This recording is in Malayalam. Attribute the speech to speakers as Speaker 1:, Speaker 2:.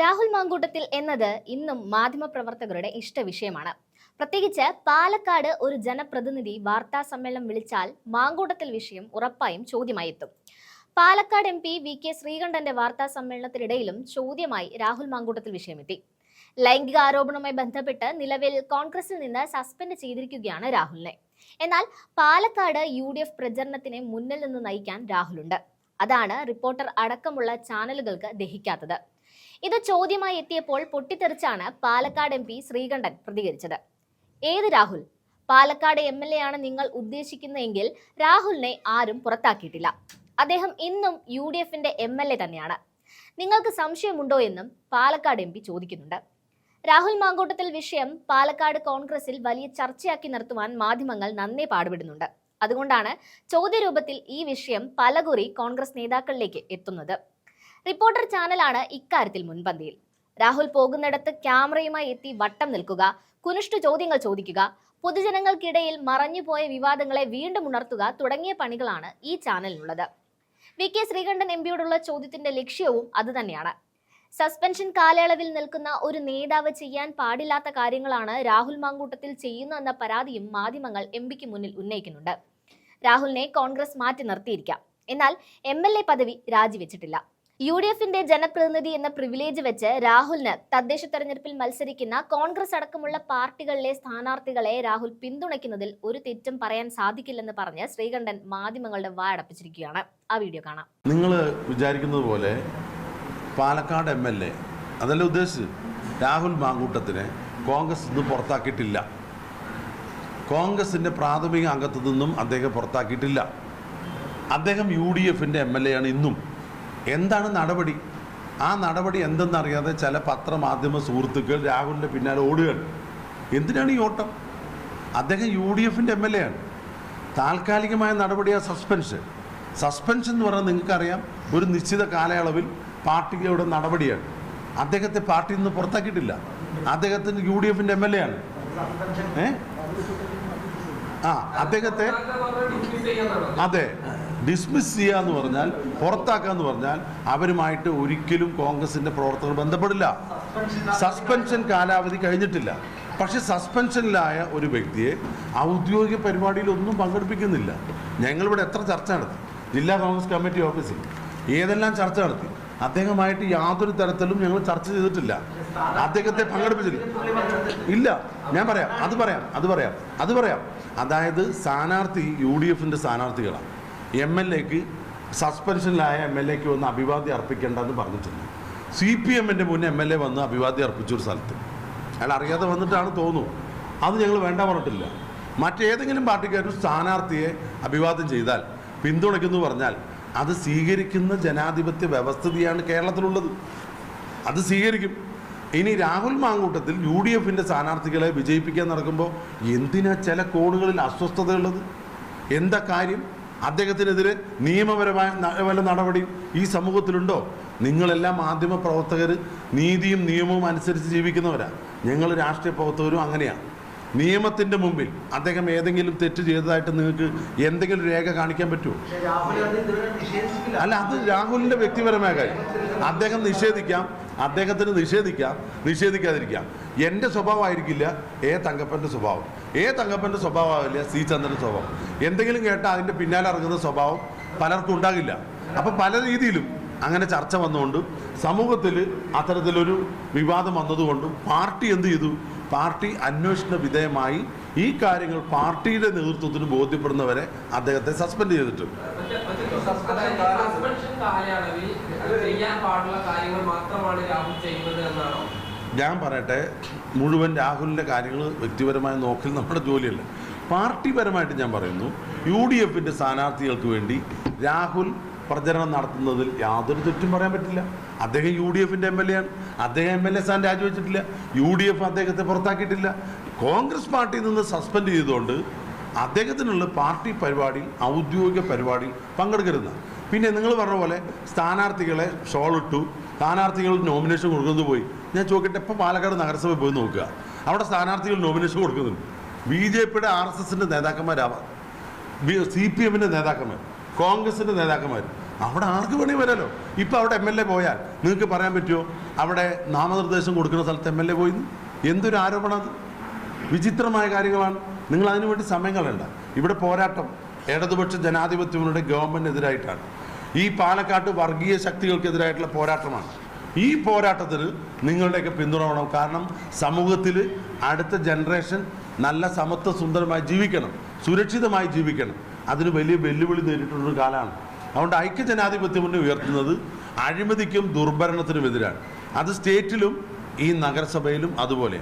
Speaker 1: രാഹുൽ മാങ്കൂട്ടത്തിൽ എന്നത് ഇന്നും മാധ്യമപ്രവർത്തകരുടെ ഇഷ്ടവിഷയമാണ് പ്രത്യേകിച്ച് പാലക്കാട് ഒരു ജനപ്രതിനിധി വാർത്താ സമ്മേളനം വിളിച്ചാൽ മാങ്കൂട്ടത്തിൽ വിഷയം ഉറപ്പായും ചോദ്യമായി എത്തും Palakkad M P V K ശ്രീകണ്ഠന്റെ വാർത്താ സമ്മേളനത്തിനിടയിലും ചോദ്യമായി രാഹുൽ മാങ്കൂട്ടത്തിൽ വിഷയമെത്തി. ലൈംഗിക ആരോപണവുമായി ബന്ധപ്പെട്ട് നിലവിൽ കോൺഗ്രസിൽ നിന്ന് സസ്പെൻഡ് ചെയ്തിരിക്കുകയാണ് രാഹുലിനെ. എന്നാൽ പാലക്കാട് യു ഡി എഫ് പ്രചരണത്തിനെ മുന്നിൽ നിന്ന് നയിക്കാൻ രാഹുലുണ്ട്. അതാണ് റിപ്പോർട്ടർ അടക്കമുള്ള ചാനലുകൾക്ക് ദഹിക്കാത്തത്. ഇത് ചോദ്യമായി എത്തിയപ്പോൾ പൊട്ടിത്തെറിച്ചാണ് പാലക്കാട് എം പി ശ്രീകണ്ഠൻ പ്രതികരിച്ചത്. ഏത് Rahul? Palakkad M L A ആണ് നിങ്ങൾ ഉദ്ദേശിക്കുന്നതെങ്കിൽ രാഹുലിനെ ആരും പുറത്താക്കിയിട്ടില്ല. അദ്ദേഹം ഇന്നും യു ഡി എഫിന്റെ എം എൽ എ തന്നെയാണ്. നിങ്ങൾക്ക് സംശയമുണ്ടോ എന്നും പാലക്കാട് എം പി ചോദിക്കുന്നുണ്ട്. രാഹുൽ മാങ്കൂട്ടത്തിൽ വിഷയം പാലക്കാട് കോൺഗ്രസിൽ വലിയ ചർച്ചയാക്കി നിർത്തുവാൻ മാധ്യമങ്ങൾ നന്നേ പാടുപെടുന്നുണ്ട്. അതുകൊണ്ടാണ് ചോദ്യരൂപത്തിൽ ഈ വിഷയം പലകുറി കോൺഗ്രസ് നേതാക്കളിലേക്ക് എത്തുന്നത്. റിപ്പോർട്ടർ ചാനലാണ് ഇക്കാര്യത്തിൽ മുൻപന്തിയിൽ. രാഹുൽ പോകുന്നിടത്ത് ക്യാമറയുമായി എത്തി വട്ടം നിൽക്കുക കുനിഷ്ട ചോദ്യങ്ങൾ ചോദിക്കുക പൊതുജനങ്ങൾക്കിടയിൽ മറഞ്ഞുപോയ വിവാദങ്ങളെ വീണ്ടും ഉണർത്തുക തുടങ്ങിയ പണികളാണ് ഈ ചാനലിനുള്ളത്. വി. കെ. ശ്രീകണ്ഠൻ എം. പിയോടുള്ള ചോദ്യത്തിന്റെ ലക്ഷ്യവും അതുതന്നെയാണ്. സസ്പെൻഷൻ കാലയളവിൽ നിൽക്കുന്ന ഒരു നേതാവ് ചെയ്യാൻ പാടില്ലാത്ത കാര്യങ്ങളാണ് രാഹുൽ മാങ്കൂട്ടത്തിൽ ചെയ്യുന്നതെന്ന പരാതിയും മാധ്യമങ്ങൾ എം. പിക്ക് മുന്നിൽ ഉന്നയിക്കുന്നുണ്ട്. രാഹുലിനെ കോൺഗ്രസ് മാറ്റി നിർത്തിയിരിക്കാം. എന്നാൽ എ. പദവി രാജിവെച്ചിട്ടില്ല. യു ഡി എഫിന്റെ ജനപ്രതിനിധി എന്ന പ്രിവിലേജ് വെച്ച് രാഹുലിന് തദ്ദേശ തെരഞ്ഞെടുപ്പിൽ മത്സരിക്കുന്ന കോൺഗ്രസ് അടക്കമുള്ള പാർട്ടികളിലെ സ്ഥാനാർത്ഥികളെ രാഹുൽ പിന്തുണയ്ക്കുന്നതിൽ ഒരു തെറ്റും പറയാൻ സാധിക്കില്ലെന്ന് പറഞ്ഞ് ശ്രീകണ്ഠൻ മാധ്യമങ്ങളുടെ വായടപ്പിച്ചിരിക്കുകയാണ്. ആ വീഡിയോ കാണാം.
Speaker 2: നിങ്ങൾ വിചാരിക്കുന്നത് പോലെ പാലക്കാട് എം എൽ എ അതല്ല ഉദ്ദേശിച്ചത് രാഹുൽ മാങ്കൂട്ടത്തിനെ കോൺഗ്രസ് നിന്ന് പുറത്താക്കിയിട്ടില്ല. കോൺഗ്രസിന്റെ പ്രാഥമിക അംഗത്തു നിന്നും അദ്ദേഹം പുറത്താക്കിയിട്ടില്ല. അദ്ദേഹം യു ഡി എഫിന്റെ എം എൽ എ ആണ് ഇന്നും. എന്താണ് നടപടി? ആ നടപടി എന്തെന്നറിയാതെ ചില പത്രമാധ്യമ സുഹൃത്തുക്കൾ രാഹുലിന്റെ പിന്നാലെ ഓടുകയാണ്. എന്തിനാണ് ഈ ഓട്ടം? അദ്ദേഹം യു ഡി എഫിന്റെ എം എൽ എ ആണ് താൽക്കാലികമായ നടപടിയാണ് സസ്പെൻഷൻ. സസ്പെൻഷൻ എന്ന് പറഞ്ഞാൽ നിങ്ങൾക്കറിയാം ഒരു നിശ്ചിത കാലയളവിൽ പാർട്ടിയുടെ നടപടിയാണ്. അദ്ദേഹത്തെ പാർട്ടിയിൽ നിന്ന് പുറത്താക്കിയിട്ടില്ല. അദ്ദേഹത്തിന് യു ഡി എഫിന്റെ എം എൽ എ ആണ്. ഏ? ആ അദ്ദേഹത്തെ അതെ. ഡിസ്മിസ് ചെയ്യുക എന്ന് പറഞ്ഞാൽ പുറത്താക്കുക എന്ന് പറഞ്ഞാൽ അവരുമായിട്ട് ഒരിക്കലും കോൺഗ്രസിന്റെ പ്രവർത്തകർ ബന്ധപ്പെടില്ല. സസ്പെൻഷൻ കാലാവധി കഴിഞ്ഞിട്ടില്ല. പക്ഷെ സസ്പെൻഷനിലായ ഒരു വ്യക്തിയെ ഔദ്യോഗിക പരിപാടിയിലൊന്നും പങ്കെടുപ്പിക്കുന്നില്ല. ഞങ്ങളിവിടെ എത്ര ചർച്ച നടത്തി? ജില്ലാ കോൺഗ്രസ് കമ്മിറ്റി ഓഫീസിൽ ഏതെല്ലാം ചർച്ച നടത്തി? അദ്ദേഹമായിട്ട് യാതൊരു തരത്തിലും ഞങ്ങൾ ചർച്ച ചെയ്തിട്ടില്ല. അദ്ദേഹത്തെ പങ്കെടുപ്പിച്ചില്ല. ഇല്ല ഞാൻ പറയാം അത് പറയാം അത് പറയാം അത് പറയാം. അതായത് സ്ഥാനാർത്ഥി യു ഡി എഫിന്റെ സ്ഥാനാർത്ഥികളാണ്. എം എൽ എക്ക് സസ്പെൻഷനിലായ എം എൽ എക്ക് വന്ന് അഭിവാദ്യം അർപ്പിക്കേണ്ടെന്ന് പറഞ്ഞിട്ടുണ്ട്. സി പി എമ്മിന്റെ മുന്നേ എം എൽ എ വന്ന് അഭിവാദ്യം അർപ്പിച്ച ഒരു സ്ഥലത്ത്. അയാൾ അറിയാതെ വന്നിട്ടാണ് തോന്നുന്നു. അത് ഞങ്ങൾ വേണ്ട പറഞ്ഞിട്ടില്ല. മറ്റേതെങ്കിലും പാർട്ടിക്കാരും സ്ഥാനാർത്ഥിയെ അഭിവാദ്യം ചെയ്താൽ പിന്തുണയ്ക്കുന്നു പറഞ്ഞാൽ അത് സ്വീകരിക്കുന്ന ജനാധിപത്യ വ്യവസ്ഥിതിയാണ് കേരളത്തിലുള്ളത്. അത് സ്വീകരിക്കും. ഇനി രാഹുൽ മാങ്കൂട്ടത്തിൽ യു ഡി എഫിന്റെ സ്ഥാനാർത്ഥികളെ വിജയിപ്പിക്കാൻ നടക്കുമ്പോൾ എന്തിനാ ചില കോണുകളിൽ അസ്വസ്ഥതയുള്ളത്? എന്താ കാര്യം? അദ്ദേഹത്തിനെതിരെ നിയമപരമായ വല്ല നടപടിയും ഈ സമൂഹത്തിലുണ്ടോ? നിങ്ങളെല്ലാം മാധ്യമ പ്രവർത്തകർ നീതിയും നിയമവും അനുസരിച്ച് ജീവിക്കുന്നവരാ. ഞങ്ങൾ രാഷ്ട്രീയ പ്രവർത്തകരും അങ്ങനെയാണ് നിയമത്തിന്റെ മുമ്പിൽ അദ്ദേഹം ഏതെങ്കിലും തെറ്റ് ചെയ്തതായിട്ട് നിങ്ങൾക്ക് എന്തെങ്കിലും രേഖ കാണിക്കാൻ പറ്റുമോ അല്ല അത് രാഹുലിന്റെ വ്യക്തിപരമായ കാര്യം. അദ്ദേഹം നിഷേധിക്കാം. അദ്ദേഹത്തിന് നിഷേധിക്കാം നിഷേധിക്കാതിരിക്കാം. എന്റെ സ്വഭാവമായിരിക്കില്ല എ തങ്കപ്പന്റെ സ്വഭാവം. എ തങ്കപ്പന്റെ സ്വഭാവമാവില്ല സി ചന്ദ്രന്റെ സ്വഭാവം. എന്തെങ്കിലും കേട്ടാൽ അതിന്റെ പിന്നാലെ ഇറങ്ങുന്ന സ്വഭാവം പലർക്കും ഉണ്ടാകില്ല. അപ്പം പല രീതിയിലും അങ്ങനെ ചർച്ച വന്നുകൊണ്ട് സമൂഹത്തിൽ അത്തരത്തിലൊരു വിവാദം വന്നതുകൊണ്ടും പാർട്ടി എന്ത് ചെയ്തു? പാർട്ടി അന്വേഷണ വിധേയമായി ഈ കാര്യങ്ങൾ പാർട്ടിയുടെ നേതൃത്വത്തിന് ബോധ്യപ്പെടുന്നവരെ അദ്ദേഹത്തെ സസ്പെൻഡ് ചെയ്തിട്ടുണ്ട്.
Speaker 3: കാര്യങ്ങൾ മാത്രമാണ് രാഹുൽ ചെയ്യുന്നത്
Speaker 2: ഞാൻ പറയട്ടെ മുഴുവൻ രാഹുലിന്റെ കാര്യങ്ങൾ വ്യക്തിപരമായി നോക്കൽ നമ്മുടെ ജോലിയല്ല. പാർട്ടിപരമായിട്ട് ഞാൻ പറയുന്നു യു ഡി എഫിന്റെ സ്ഥാനാർത്ഥികൾക്ക് വേണ്ടി രാഹുൽ പ്രചരണം നടത്തുന്നതിൽ യാതൊരു തെറ്റും പറയാൻ പറ്റില്ല. അദ്ദേഹം യു ഡി എഫിന്റെ എം എൽ എ ആണ് അദ്ദേഹം എം എൽ എ സ്ഥാനം രാജിവെച്ചിട്ടില്ല. യു ഡി എഫ് അദ്ദേഹത്തെ പുറത്താക്കിയിട്ടില്ല. കോൺഗ്രസ് പാർട്ടിയിൽ നിന്ന് സസ്പെൻഡ് ചെയ്തുകൊണ്ട് അദ്ദേഹത്തിനുള്ള പാർട്ടി പരിപാടിയിൽ ഔദ്യോഗിക പരിപാടിയിൽ പങ്കെടുക്കരുത്. പിന്നെ നിങ്ങൾ പറഞ്ഞ പോലെ സ്ഥാനാർത്ഥികളെ ഷോളിട്ടു സ്ഥാനാർത്ഥികൾ നോമിനേഷൻ കൊടുക്കുന്നത് പോയി. ഞാൻ ചോദിക്കട്ടെ ഇപ്പോൾ പാലക്കാട് നഗരസഭ പോയി നോക്കുക. അവിടെ സ്ഥാനാർത്ഥികൾ നോമിനേഷൻ കൊടുക്കുന്നുണ്ട്. ബി ജെ പിയുടെ ആർ എസ് എസിന്റെ നേതാക്കന്മാരാവാം. സി പി എമ്മിന്റെ നേതാക്കന്മാർ കോൺഗ്രസിന്റെ നേതാക്കന്മാർ. അവിടെ ആർക്ക് വേണേ വരാലോ? ഇപ്പം അവിടെ എം എൽ എ പോയാൽ നിങ്ങൾക്ക് പറയാൻ പറ്റുമോ? അവിടെ നാമനിർദ്ദേശം കൊടുക്കുന്ന സ്ഥലത്ത് എം എൽ എ പോയി എന്തൊരു ആരോപണം അത്? വിചിത്രമായ കാര്യങ്ങളാണ്. നിങ്ങൾ അതിനു വേണ്ടി സമയം ഇവിടെ പോരാട്ടം. ഇടതുപക്ഷ ജനാധിപത്യങ്ങളുടെ ഗവൺമെന്റിനെതിരായിട്ടാണ് ഈ പാലക്കാട്ട് വർഗീയ ശക്തികൾക്കെതിരായിട്ടുള്ള പോരാട്ടമാണ്. ഈ പോരാട്ടത്തിൽ നിങ്ങളുടെയൊക്കെ പിന്തുണ വേണം. കാരണം സമൂഹത്തിൽ അടുത്ത ജനറേഷൻ നല്ല സമത്വ സുന്ദരമായി ജീവിക്കണം സുരക്ഷിതമായി ജീവിക്കണം. അതിന് വലിയ വെല്ലുവിളി നേരിട്ടുള്ളൊരു കാലമാണ്. അതുകൊണ്ട് ഐക്യ ജനാധിപത്യ മുന്നേ ഉയർത്തുന്നത് അഴിമതിക്കും ദുർഭരണത്തിനും എതിരാണ് അത് സ്റ്റേറ്റിലും ഈ നഗരസഭയിലും അതുപോലെ